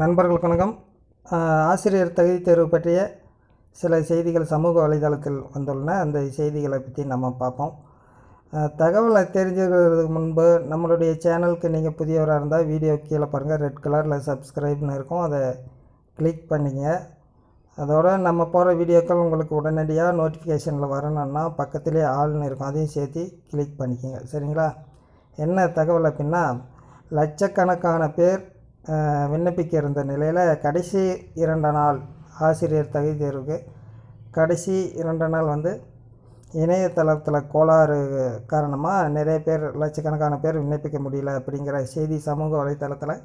நண்பர்களுக்கு வணக்கம். ஆசிரியர் தகுதி தேர்வு பற்றிய சில செய்திகள் சமூக வலைதளத்தில் வந்துள்ளன. அந்த செய்திகளை பற்றி நம்ம பார்ப்போம். தகவலை தெரிஞ்சுக்கிறதுக்கு முன்பு நம்மளுடைய சேனலுக்கு நீங்கள் புதியவராக இருந்தால் வீடியோ கீழே பாருங்கள் ரெட் கலரில் சப்ஸ்கிரைப்னு இருக்கும். அதை கிளிக் பண்ணிங்க. அதோட நம்ம போகிற வீடியோக்கள் உங்களுக்கு உடனடியாக நோட்டிஃபிகேஷனில் வரணும்னா பக்கத்துலேயே ஆள்னு இருக்கும். அதையும் சேர்த்து கிளிக் பண்ணிக்கோங்க. சரிங்களா? என்ன தகவல் அப்படின்னா லட்சக்கணக்கான பேர் விண்ணப்பிக்க இருந்த நிலையில் கடைசி இரண்டு நாள் ஆசிரியர் தகுதி தேர்வுக்கு கடைசி இரண்டு நாள் வந்து இணையதளத்தில் கோளாறு காரணமாக நிறைய பேர் லட்சக்கணக்கான பேர் விண்ணப்பிக்க முடியல அப்படிங்கிற செய்தி சமூக வலைத்தளத்தில்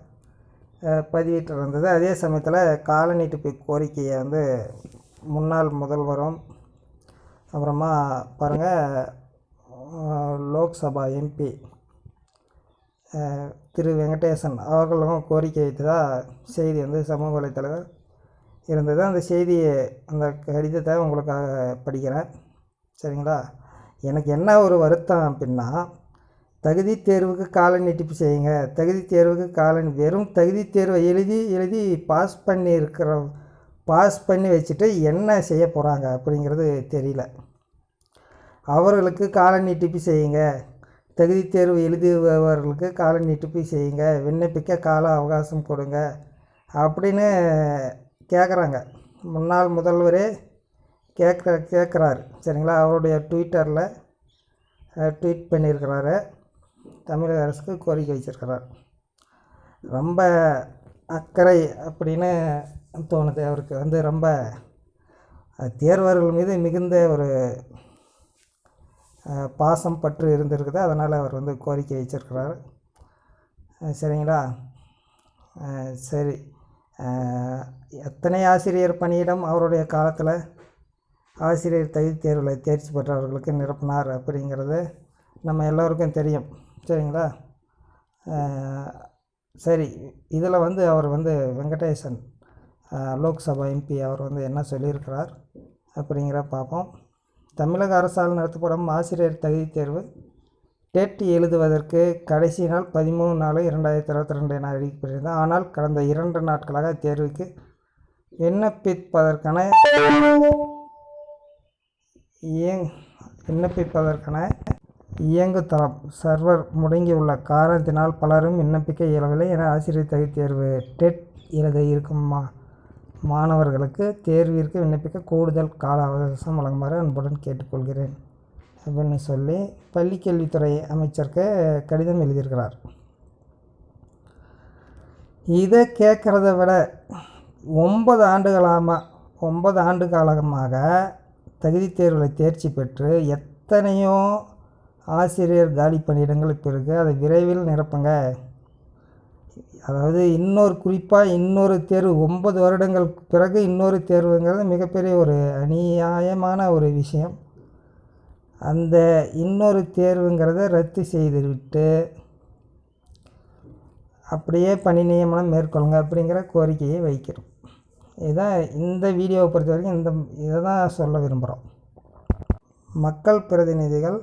பதிவிட்டு இருந்தது அதே சமயத்தில் கால நீட்டிப்பு கோரிக்கையை வந்து முன்னாள் முதல்வரும் அப்புறமா பாருங்கள் லோக்சபா எம்பி திரு வெங்கடேசன் அவர்களும் கோரிக்கை வைத்ததாக செய்தி வந்து சமூக வலைத்தளங்கள் இருந்தது. அந்த செய்தியை அந்த கடிதத்தை உங்களுக்காக படிக்கிறேன். சரிங்களா? எனக்கு என்ன ஒரு வருத்தம் அப்படின்னா தகுதி தேர்வுக்கு கால நீட்டிப்பு செய்யுங்க. தகுதி தேர்வுக்கு கால வெறும் தகுதி தேர்வை எழுதி எழுதி பாஸ் பண்ணி இருக்கிற பாஸ் பண்ணி வச்சுட்டு என்ன செய்ய போகிறாங்க அப்படிங்கிறது தெரியல. அவர்களுக்கு கால நீட்டிப்பு செய்யுங்க. தகுதி தேர்வு எழுதுபவர்களுக்கு கால நீட்டிப்பு செய்யுங்க. விண்ணப்பிக்க கால அவகாசம் கொடுங்க. அப்படின்னு கேட்குறாங்க முன்னாள் முதல்வரே கேட்குற கேட்குறாரு சரிங்களா? அவருடைய ட்விட்டரில் ட்வீட் பண்ணியிருக்கிறாரு. தமிழக அரசுக்கு கோரிக்கை வச்சிருக்கிறார். ரொம்ப அக்கறை அப்படின்னு தோணுது அவருக்கு. வந்து ரொம்ப தேர்வர்கள் மீது மிகுந்த ஒரு பாசம் பற்று இருந்திருக்குது. அதனால் அவர் வந்து கோரிக்கை வச்சிருக்கிறார். சரிங்களா? சரி. எத்தனை ஆசிரியர் பணியிடம் அவருடைய காலத்தில் ஆசிரியர் தகுதி தேர்வில் தேர்ச்சி பெற்றவர்களுக்கு நிரப்பினார் அப்படிங்கிறது நம்ம எல்லோருக்கும் தெரியும். சரிங்களா? சரி. இதில் வந்து அவர் வந்து வெங்கடேசன் லோக்சபா எம்பி அவர் வந்து என்ன சொல்லியிருக்கிறார் அப்படிங்கிற பார்ப்போம். தமிழக அரசால் நடத்தப்படும் ஆசிரியர் தகுதி தேர்வு டெட் எழுதுவதற்கு கடைசி நாள் பதிமூணு நாலு இரண்டாயிரத்தி இருபத்தி ரெண்டு என அறிவிக்கப்பட்டிருந்தது. ஆனால் கடந்த இரண்டு நாட்களாக தேர்வுக்கு விண்ணப்பிப்பதற்கான இயங் விண்ணப்பிப்பதற்கான இயங்குதளம் சர்வர் முடங்கியுள்ள காரணத்தினால் பலரும் விண்ணப்பிக்க இயலவில்லை என ஆசிரியர் தகுதி தேர்வு டெட் எழுத இருக்குமா? மாணவர்களுக்கு தேர்விற்கு விண்ணப்பிக்க கூடுதல் கால அவகாசம் வழங்குமாறு அன்புடன் கேட்டுக்கொள்கிறேன். அப்படின்னு சொல்லி பள்ளிக்கல்வித்துறை அமைச்சருக்கு கடிதம் எழுதியிருக்கிறார். இதை கேட்குறத விட ஒன்பது ஆண்டுகளாக ஒன்பது ஆண்டு காலமாக தகுதி தேர்வில் தேர்ச்சி பெற்று எத்தனையோ ஆசிரியர் காலி பணியிடங்கள் இப்போ இருக்குது அதை விரைவில் நிரப்புங்க. அதாவது இன்னொரு குறிப்பாக இன்னொரு தேர்வு ஒன்பது வருடங்கள் பிறகு இன்னொரு தேர்வுங்கிறது மிகப்பெரிய ஒரு அநியாயமான ஒரு விஷயம். அந்த இன்னொரு தேர்வுங்கிறத ரத்து செய்துவிட்டு அப்படியே பணி நியமனம் மேற்கொள்ளுங்க அப்படிங்கிற கோரிக்கையை வைக்கிறோம். இதுதான் இந்த வீடியோவை பொறுத்த வரைக்கும் இந்த இதை தான் சொல்ல விரும்புகிறோம். மக்கள் பிரதிநிதிகள்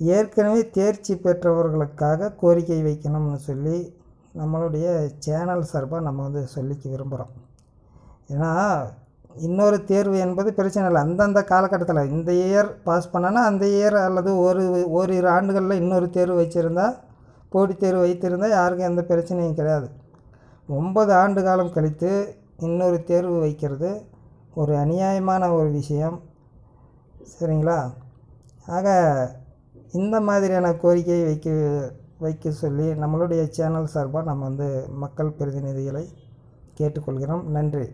ஏற்கனவே தேர்ச்சி பெற்றவர்களுக்காக கோரிக்கை வைக்கணும்னு சொல்லி நம்மளுடைய சேனல் சார்பாக நம்ம வந்து சொல்லிக்க விரும்புகிறோம். ஏன்னா இன்னொரு தேர்வு என்பது பிரச்சனை இல்லை. அந்தந்த காலகட்டத்தில் இந்த இயர் பாஸ் பண்ணனா அந்த இயர் அல்லது ஒரு ஓரிரு ஆண்டுகளில் இன்னொரு தேர்வு வச்சுருந்தா போட்டித் தேர்வு வைத்திருந்தால் யாருக்கும் எந்த பிரச்சனையும் கிடையாது. ஒன்பது ஆண்டு காலம் கழித்து இன்னொரு தேர்வு வைக்கிறது ஒரு அநியாயமான ஒரு விஷயம். சரிங்களா? ஆக இந்த மாதிரியான கோரிக்கையை வைக்க வைக்க சொல்லி நம்மளுடைய சேனல் சார்பாக நம்ம வந்து மக்கள் பிரதிநிதிகளை கேட்டுக்கொள்கிறோம். நன்றி.